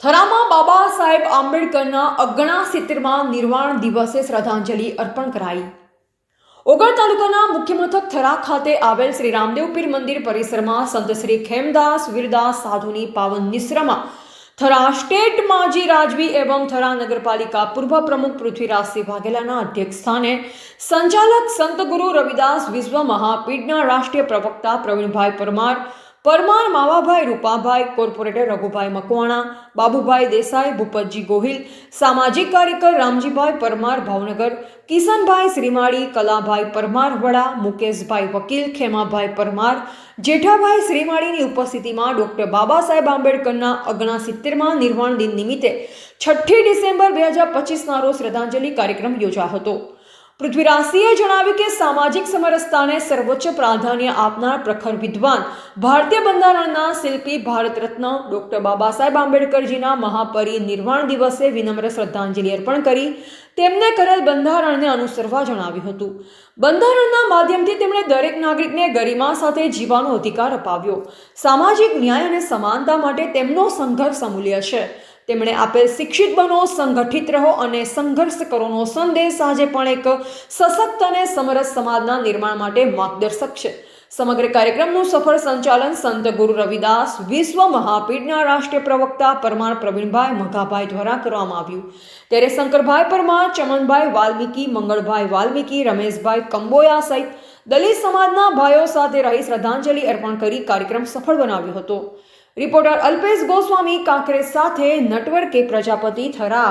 થરામાં બાબા સાહેબ આંબેડકરના અગણા સિત્તેરમાં નિર્વાણ દિવસે શ્રદ્ધાંજલિ અર્પણ કરાઈ. ઓગળ તાલુકાના મુખ્ય મથક થરા ખાતે આવેલ શ્રી રામદેવ પીર મંદિર પરિસરમાં સંત શ્રી ખેમદાસ વીરદાસ સાધુની પાવન નિશ્રમાં થરા સ્ટેટ માજી રાજવી એવં થરા નગરપાલિકા પૂર્વ પ્રમુખ પૃથ્વીરાજસિંહ વાઘેલાના અધ્યક્ષ સ્થાને સંચાલક સંત ગુરુ રવિદાસ વિશ્વ મહાપીઠના રાષ્ટ્રીય પ્રવક્તા પ્રવીણભાઈ પરમાર પરમાર માવાભાઈ, રૂપાભાઈ, કોર્પોરેટર રઘુભાઈ મકવાણા, બાબુભાઈ દેસાઈ, ભૂપતજી ગોહિલ, સામાજિક કાર્યકર રામજીભાઈ પરમાર, ભાવનગર, કિશનભાઈ શ્રીમાળી, કલાભાઈ પરમાર વડા, મુકેશભાઈ વકીલ, ખેમાભાઈ પરમાર, જેઠાભાઈ શ્રીમાળીની ઉપસ્થિતિમાં ડૉક્ટર બાબા સાહેબ આંબેડકરના અગણા સિત્તેરમાં નિર્વાણ દિન નિમિત્તે છઠ્ઠી ડિસેમ્બર બે હજાર પચીસના રોજ શ્રદ્ધાંજલિ કાર્યક્રમ યોજાયો હતો. પૃથ્વીરાજસિંહે જણાવ્યું કે સામાજિક સમરસતાને સર્વોચ્ચ પ્રાધાન્ય આપનાર પ્રખર વિદ્વાન ભારતીય બંધારણના શિલ્પી ભારત રત્ન ડોક્ટર બાબા સાહેબ આંબેડકરજીના મહાપરિનિર્વાણ દિવસે વિનમ્ર શ્રદ્ધાંજલિ અર્પણ કરી તેમને કરેલ બંધારણને અનુસરવા જણાવ્યું હતું. બંધારણના માધ્યમથી તેમણે દરેક નાગરિકને ગરિમા સાથે જીવવાનો અધિકાર અપાવ્યો. સામાજિક ન્યાય અને સમાનતા માટે તેમનો સંઘર્ષ અમૂલ્ય છે. તેમણે આપેલ શિક્ષિત બનો સંગઠિત રહો અને સંઘર્ષ કરોનો સંદેશ આજે પણ એક સશક્ત અને સમરસ સમાજના નિર્માણ માટે માર્ગદર્શક છે. સમગ્ર કાર્યક્રમનું સફળ સંચાલન સંત ગુરુ રવિદાસ, વિશ્વ મહાપીઠના રાષ્ટ્રીય પ્રવક્તા પરમાર પ્રવીણભાઈ મઘાભાઈ દ્વારા કરવામાં આવ્યું. ત્યારે શંકરભાઈ પરમાર, ચમનભાઈ વાલ્મીકી, મંગળભાઈ વાલ્મીકી, રમેશભાઈ કંબોયા સહિત દલિત સમાજના ભાઈઓ સાથે રહી શ્રદ્ધાંજલિ અર્પણ કરી કાર્યક્રમ સફળ બનાવ્યો હતો. રિપોર્ટર અલ્પેશ ગોસ્વામી કાંકરેજ સાથે નટવર કે પ્રજાપતિ થરા